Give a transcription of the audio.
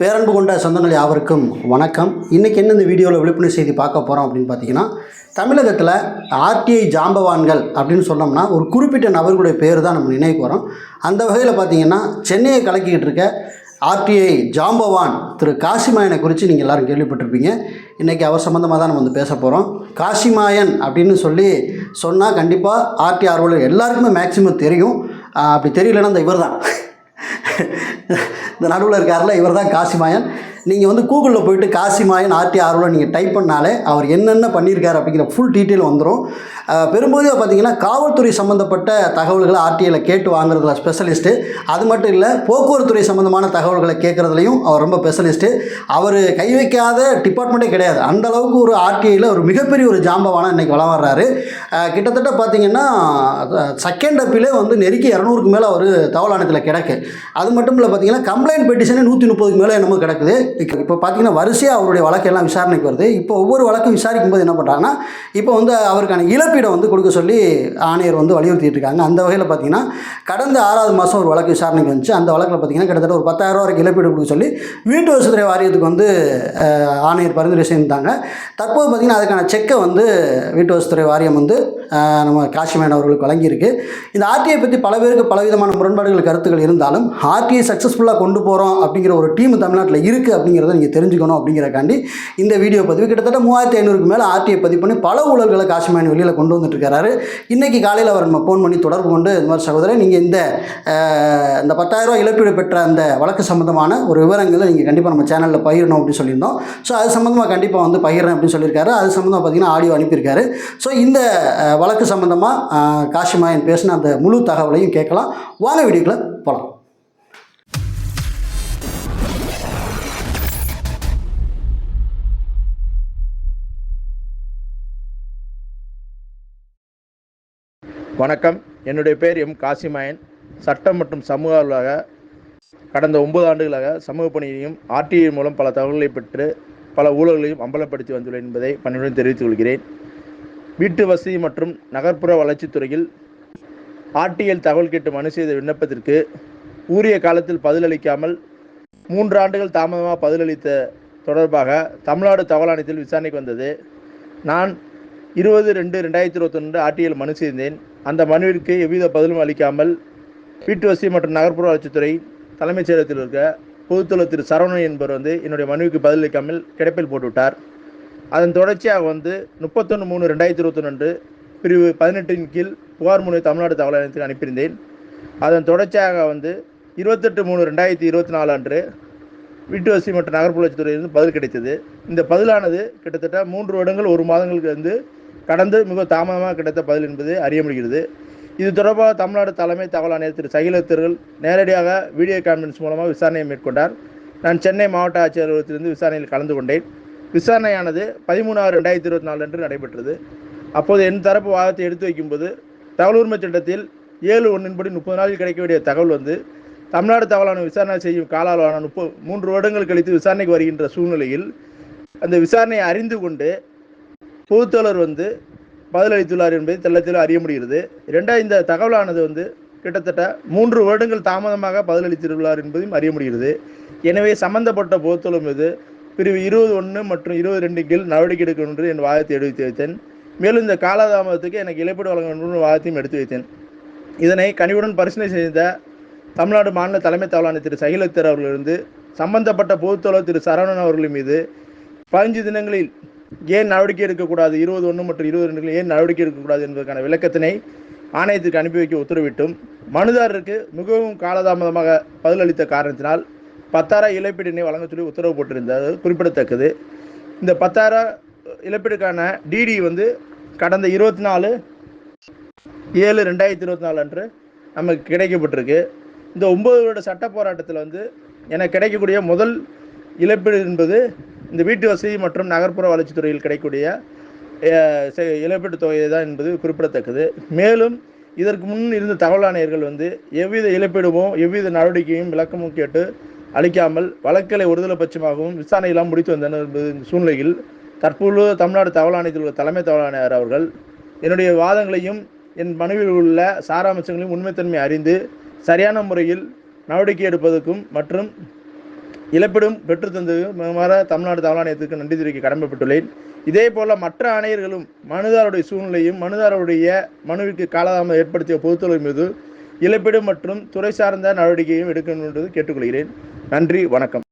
பேரன்பு கொண்ட சொந்தங்கள் யாவருக்கும் வணக்கம். இன்றைக்கி என்ன இந்த வீடியோவில் விழிப்புணர்வு செய்தி பார்க்க போகிறோம் அப்படின்னு பார்த்தீங்கன்னா தமிழகத்தில் ஆர்டிஐ ஜாம்பவான்கள் அப்படின்னு சொன்னோம்னா ஒரு குறிப்பிட்ட நபர்களுடைய பேர் தான் நம்ம நினைவுக்கு வரோம் அந்த வகையில் பார்த்தீங்கன்னா சென்னையை கலக்கிக்கிட்டு இருக்க ஆர்டிஐ ஜாம்பவான் திரு காசிமாயனை குறித்து நீங்கள் எல்லோரும் கேள்விப்பட்டிருப்பீங்க. இன்றைக்கி அவர் சம்மந்தமாக தான் நம்ம வந்து பேச போகிறோம் காசிமாயன் அப்படின்னு சொல்லி சொன்னால் கண்டிப்பாக ஆர்டி ஆர்வலர் எல்லாருக்குமே மேக்ஸிமம் தெரியும். அப்படி தெரியலன்னா இந்த இவர் தான் இந்த நடுவில் இருக்கார்ல இவர் தான் காசிமாயன். நீங்கள் வந்து கூகுளில் போயிட்டு காசிமாயன் ஆர்டி ஆர்வில் நீங்கள் டைப் பண்ணாலே அவர் என்னென்ன பண்ணியிருக்காரு அப்படிங்கிற ஃபுல் டீட்டெயில் வந்துடும் பெரும்போது பார்த்தீங்கன்னா காவல்துறை சம்மந்தப்பட்ட தகவல்களை ஆர்டிஐயில் கேட்டு வாங்குறதுல ஸ்பெஷலிஸ்ட்டு அது மட்டும் இல்லை போக்குவரத்துறை சம்மந்தமான தகவல்களை கேட்குறதுலையும் அவர் ரொம்ப ஸ்பெஷலிஸ்ட்டு அவர் கை வைக்காத டிபார்ட்மெண்ட்டே கிடையாது. அந்த அளவுக்கு ஒரு ஆர்டிஐயில் ஒரு மிகப்பெரிய ஒரு ஜாம்பவானாக இன்றைக்கி வளம் வர்றாரு. கிட்டத்தட்ட பார்த்தீங்கன்னா செகண்ட் அப்பிலே வந்து நெருக்கி இரநூறுக்கு மேலே அவர் தவளானத்தில் கிடக்கு. அது மட்டும் இல்லை பார்த்தீங்கன்னா கம்ப்ளைண்ட் பெட்டிஷனே நூற்றி முப்பதுக்கு மேலே என்னமோ கிடக்குது. இப்போ பார்த்தீங்கன்னா வரிசையாக அவருடைய வழக்கெல்லாம் விசாரணைக்கு வருது. இப்போ ஒவ்வொரு வழக்கும் விசாரிக்கும் போது என்ன பண்ணுறாங்கன்னா இப்போ வந்து அவருக்கான இழப்பீடை வந்து கொடுக்க சொல்லி ஆணையர் வந்து வலியுறுத்திட்டு இருக்காங்க அந்த வகையில் பார்த்தீங்கன்னா கடந்த ஆறாவது மாதம் ஒரு வழக்கு விசாரணைக்கு வந்துச்சு. அந்த வழக்கில் பார்த்தீங்கன்னா கிட்டத்தட்ட ஒரு பத்தாயிரம் வரைக்கும் இழப்பீடு கொடுக்க சொல்லி வீட்டு வசதித்துறை வாரியத்துக்கு வந்து ஆணையர் பரிந்துரை செய்திருந்தாங்க. தற்போது பார்த்தீங்கன்னா அதுக்கான செக்கை வந்து வீட்டு வசதித்துறை வாரியம் வந்து நம்ம காசிமேன் அவர்களுக்கு வழங்கியிருக்கு. இந்த ஆர்டிஐ பற்றி பல பேருக்கு பலவிதமான முரண்பாடுகள் கருத்துக்கள் இருந்தாலும் ஆர்டிஐ சக்ஸஸ்ஃபுல்லாக கொண்டு போகிறோம் அப்படிங்கிற ஒரு டீம் தமிழ்நாட்டில் இருக்குது அப்படிங்கிறத நீங்கள் தெரிஞ்சுக்கணும் அப்படிங்கிறக்காண்டி இந்த வீடியோ பதிவு கிட்டத்தட்ட மூவாயிரத்தி ஐநூறுக்கு மேலே ஆர்டிஐ பதிவு பண்ணி பல ஊழல்களை காசிமேன் வெளியில் கொண்டு வந்துட்டு இருக்காரு. இன்றைக்கி காலையில் அவர் நம்ம ஃபோன் பண்ணி தொடர்பு கொண்டு இந்த மாதிரி சகோதரர் நீங்கள் இந்த இந்த பத்தாயிரரூவா இழப்பீடு பெற்ற அந்த வழக்கு சம்மந்தமான ஒரு விவரங்களை நீங்கள் கண்டிப்பாக நம்ம சேனலில் பகிரணும் அப்படின்னு சொல்லியிருந்தோம். ஸோ அது சம்மந்தமாக கண்டிப்பாக வந்து பகிர்றேன் அப்படின்னு சொல்லியிருக்காரு. அது சம்மந்தமாக பார்த்தீங்கன்னா ஆடியோ அனுப்பியிருக்காரு. ஸோ இந்த வழக்கு சம்மந்தமாக காஷிமாயன் பேசின அந்த முழு தகவலையும் கேட்கலாம். வாங்க வீடியோக்குள்ள போகலாம் வணக்கம். என்னுடைய பேர் எம் காசிமாயன் சட்டம் மற்றும் சமூக ஆர்வலராக கடந்த ஒன்பது ஆண்டுகளாக சமூக பணியையும் ஆர்டிஐ மூலம் பல தகவல்களை பெற்று பல ஊழல்களையும் அம்பலப்படுத்தி வந்துள்ளேன் என்பதை பணியுடன் தெரிவித்துக் கொள்கிறேன். வீட்டு வசதி மற்றும் நகர்ப்புற வளர்ச்சித்துறையில் ஆர்டிஎல் தகவல் கேட்டு மனு செய்த விண்ணப்பத்திற்கு உரிய காலத்தில் பதிலளிக்காமல் மூன்று ஆண்டுகள் தாமதமாக பதிலளித்த தொடர்பாக தமிழ்நாடு தகவல் ஆணையத்தில் விசாரணைக்கு வந்தது. நான் இருபது ரெண்டு ரெண்டாயிரத்தி இருபத்தொன்று ஆர்டிஎல் மனு செய்தேன். அந்த மனுவிற்கு எவ்வித பதிலும் அளிக்காமல் வீட்டு வசதி மற்றும் நகர்ப்புற வளர்ச்சித்துறை தலைமைச் செயலகத்தில் இருக்க பொதுத்துறை திரு சரவணன் என்பவர் வந்து என்னுடைய மனுவுக்கு பதிலளிக்காமல் கிடப்பில் போட்டுவிட்டார். அதன் தொடர்ச்சியாக வந்து முப்பத்தொன்று மூணு ரெண்டாயிரத்தி இருபத்தொன்று அன்று பிரிவு பதினெட்டின் கீழ் புகார் மனு தமிழ்நாடு தகவல் நிலையத்துக்கு அனுப்பியிருந்தேன். அதன் தொடர்ச்சியாக வந்து இருபத்தெட்டு மூணு ரெண்டாயிரத்தி இருபத்தி நாலு அன்று வீட்டு வசதி மற்றும் நகர்ப்புறத்துறையிலிருந்து பதில் கிடைத்தது. இந்த பதிலானது கிட்டத்தட்ட மூன்று வருடங்கள் ஒரு மாதங்களுக்கு வந்து கடந்து மிக தாமதமாக கிடைத்த பதில் என்பது அறிய முடிகிறது. இது தொடர்பாக தமிழ்நாடு தலைமை தகவல் ஆணையர் திரு சகிலத்தர்கள் நேரடியாக வீடியோ கான்ஃபரன்ஸ் மூலமாக விசாரணையை மேற்கொண்டார். நான் சென்னை மாவட்ட ஆட்சியர் அலுவலகத்திலிருந்து விசாரணையில் கலந்து கொண்டேன். விசாரணையானது பதிமூணாறு ரெண்டாயிரத்தி இருபத்தி நாலு அன்று நடைபெற்றது. அப்போது என் தரப்பு வாதத்தை எடுத்து வைக்கும்போது தகவல் உரிமை சட்டத்தில் ஏழு ஒன்றின்படி முப்பது நாளில் கிடைக்க வேண்டிய தகவல் வந்து தமிழ்நாடு தகவலான விசாரணை செய்யும் கால அளவான முப்பது மூன்று வருடங்கள் கழித்து விசாரணைக்கு வருகின்ற சூழ்நிலையில் அந்த விசாரணையை அறிந்து கொண்டு பொதுத்தோழர் வந்து பதிலளித்துள்ளார் என்பதை தெள்ளத்தில் அறிய முடிகிறது. இரண்டாவது இந்த தகவலானது வந்து கிட்டத்தட்ட மூன்று வருடங்கள் தாமதமாக பதிலளித்துள்ளார் என்பதையும் அறிய முடிகிறது. எனவே சம்பந்தப்பட்ட பொதுத்தோழர் மீது பிரிவு இருபது ஒன்று மற்றும் இருபது ரெண்டு கீழ் நடவடிக்கை எடுக்கணும் என்று என் வாதத்தை எடுத்து வைத்தேன். மேலும் இந்த காலதாமதத்துக்கு எனக்கு இழப்பீடு வழங்க வேண்டும் வாதத்தையும் எடுத்து வைத்தேன். இதனை கனிவுடன் பரிசீலனை செய்த தமிழ்நாடு மாநில தலைமை தகவலாளர் திரு சகிலத்தர் அவர்களிருந்து சம்பந்தப்பட்ட பொதுத்தலைவர் திரு சரவணன் அவர்கள் மீது பதினஞ்சு தினங்களில் ஏன் நடவடிக்கை எடுக்கக்கூடாது? இருபது ஒன்று மற்றும் இருபது ரெண்டுகளில் ஏன் நடவடிக்கை எடுக்கக்கூடாது என்பதற்கான விளக்கத்தினை ஆணையத்திற்கு அனுப்பி வைக்க உத்தரவிட்டும். மனுதாரருக்கு மிகவும் காலதாமதமாக பதிலளித்த காரணத்தினால் பத்தாயிரம் இழப்பீடினை வழங்க சொல்லி உத்தரவு போட்டிருந்தது. குறிப்பிடத்தக்கது. இந்த பத்தாயிரம் இழப்பீடுக்கான டிடி வந்து கடந்த இருபத்தி நாலு ஏழு ரெண்டாயிரத்தி இருபத்தி நாலு அன்று நமக்கு கிடைக்கப்பட்டிருக்கு. இந்த ஒம்பது வருட சட்ட போராட்டத்தில் வந்து எனக்கு கிடைக்கக்கூடிய முதல் இழப்பீடு என்பது இந்த வீட்டு வசதி மற்றும் நகர்ப்புற வளர்ச்சித்துறையில் கிடைக்கக்கூடிய இழப்பீட்டு செ- தொகை தான் என்பது குறிப்பிடத்தக்கது. மேலும் இதற்கு முன் இருந்த தகவலாணையர்கள் வந்து எவ்வித இழப்பீடுமோ எவ்வித நடவடிக்கையும் விளக்கமும் கேட்டு அளிக்காமல் வழக்கலை ஒருதலை பட்சமாகவும் விசாரணையெல்லாம் முடித்து வந்தனர் என்பது சூழ்நிலையில் தற்போது தமிழ்நாடு தகவல் ஆணையத்தில் உள்ள தலைமை தகவல் ஆணையர் அவர்கள் என்னுடைய வாதங்களையும் என் மனுவில் உள்ள சாராம்சங்களையும் உண்மைத்தன்மை அறிந்து சரியான முறையில் நடவடிக்கை எடுப்பதற்கும் மற்றும் இழப்பீடும் பெற்றுத்தந்ததுமாற தமிழ்நாடு தகவல் ஆணையத்துக்கு நன்றி தெரிவிக்க கடமைப்பட்டுள்ளேன். இதே போல மற்ற ஆணையர்களும் மனுதாரருடைய சூழ்நிலையும் மனுதாரருடைய மனுவிற்கு காலதாமதம் ஏற்படுத்திய பொதுத்துறை மீது இழப்பீடு மற்றும் துறை சார்ந்த நடவடிக்கையும் எடுக்கணும் என்று கேட்டுக்கொள்கிறேன். நன்றி வணக்கம்.